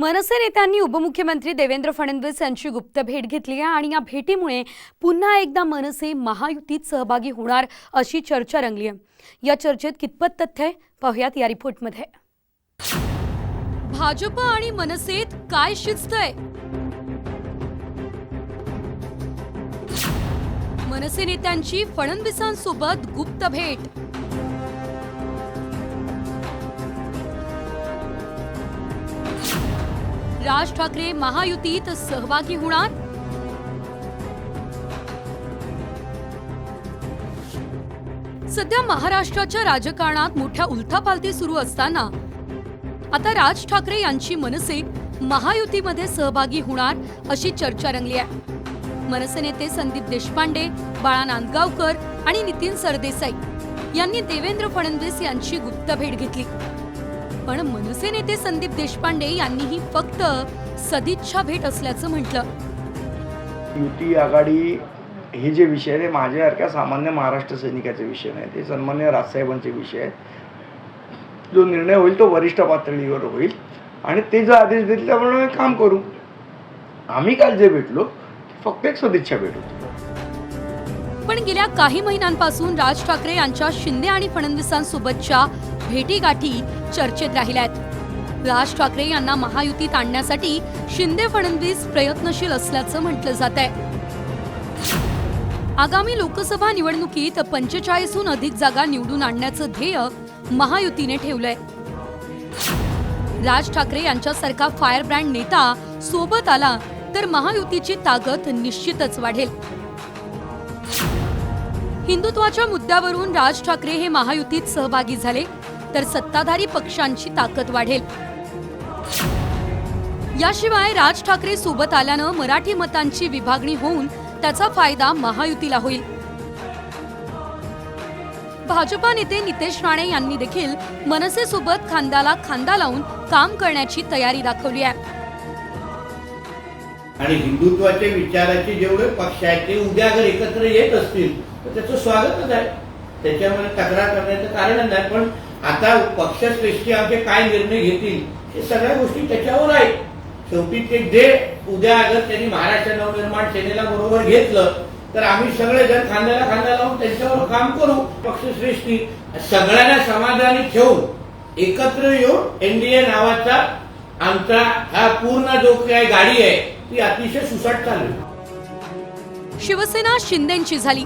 मनसे नेत्यांनी उपमुख्यमंत्री देवेंद्र फडणवीस यांची गुप्त भेट घेतली आहे आणि या भेटीमुळे पुन्हा एकदा मनसे महायुतीत सहभागी होणार अशी चर्चा रंगली आहे. या चर्चेत कितपत तथ्य आहे? पाहुयात या रिपोर्टमध्ये. भाजप आणि मनसेत काय शिस्त आहे? मनसे नेत्यांची फडणवीसांसोबत गुप्त भेट. राज ठाकरे महायुतीत सहभागी होणार? सध्या महाराष्ट्राच्या राजकारणात मोठ्या उलथापालथी सुरू असताना आता राज ठाकरे यांची मनसे महायुतीमध्ये सहभागी होणार अशी चर्चा रंगली आहे. मनसे नेते संदीप देशपांडे बाळा नांदगावकर आणि नितीन सरदेसाई यांनी देवेंद्र फडणवीस यांची गुप्त भेट घेतली. पण मनसे नेते संदीप देशपांडे यांनीही फक्त सदिच्छा भेट असल्याचं म्हटलं. युती आघाडी हे जे विषय आहे ते माझ्यासारख्या सामान्य महाराष्ट्र सैनिकाचे विषय नाही. ते सन्मान्य राजसाहेबांचे विषय आहेत. जो निर्णय होईल तो वरिष्ठ पातळीवर होईल आणि ते जो आदेश देतील त्याप्रमाणे काम करू. आम्ही काल जे भेटलो फक्त एक सदिच्छा भेट होती. पण गेल्या काही महिन्यांपासून राज ठाकरे यांच्या शिंदे आणि फडणवीसांसोबतच्या भेटीगाठी चर्चेत राहिल्या आहेत राज ठाकरे यांना महायुतीत आणण्यासाठी शिंदे फडणवीस प्रयत्नशील असल्याचं म्हटलं जात आहे आगामी लोकसभा निवडणुकीत पंचेचाळीसहून अधिक जागा निवडून आणण्याचं ध्येय महायुतीने ठेवलंय. राज ठाकरे यांच्यासारखा फायर ब्रँड नेता सोबत आला तर महायुतीची ताकद निश्चितच वाढेल. हिंदुत्वाच्या मुद्द्यावरून राज ठाकरे हे महायुतीत सहभागी झाले. तर सत्ताधारी पक्षांची ताकद वाढेल. याशिवाय राज ठाकरे सोबत आल्यानं मराठी मतांची विभागणी होऊन त्याचा फायदा महायुतीला होईल. भाजपा नेते नितेश राणे यांनी देखील मनसेसोबत खांद्याला खांदा लावून काम करण्याची तयारी दाखवली आहे. आणि हिंदुत्वाचे विचाराचे जेवढे पक्ष आहेत ते उद्या जर एकत्र येत असतील तर त्याचं स्वागतच आहे. त्याच्यामध्ये तक्रार करण्याचं कारण नाही पण आता पक्षश्रेष्ठी आमचे काय निर्णय घेतील हे सगळ्या गोष्टी त्याच्यावर आहेत. शेवटी ते जे उद्या अगर त्यांनी महाराष्ट्र नवनिर्माण सेनेला बरोबर घेतलं तर आम्ही सगळेजण खांद्याला खांदा लावून त्यांच्यावर काम करू. पक्षश्रेष्ठी सगळ्यांना समाधानी ठेवून एकत्र येऊन एनडीए नावाचा आमचा हा पूर्ण जो काही गाडी आहे ती अतिशय सुसाट चालू शिवसेना शिंदेची झाली.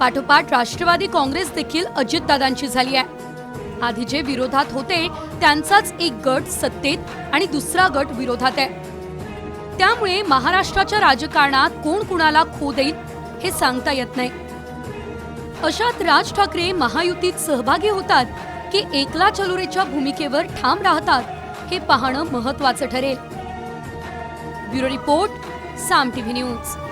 पाठोपाठ राष्ट्रवादी काँग्रेस देखील अजितदादांची झाली आहे. आधी जे विरोधात होते त्यांचाच एक गट सत्तेत आणि दुसरा गट विरोधात आहे. त्यामुळे महाराष्ट्राच्या राजकारणात कोण कुणाला खो देईल हे सांगता येत नाही. अशात राज ठाकरे महायुतीत सहभागी होतात की एकला चलोरेच्या भूमिकेवर ठाम राहतात हे पाहणं महत्वाचं ठरेल. Bureau report Saam TV news.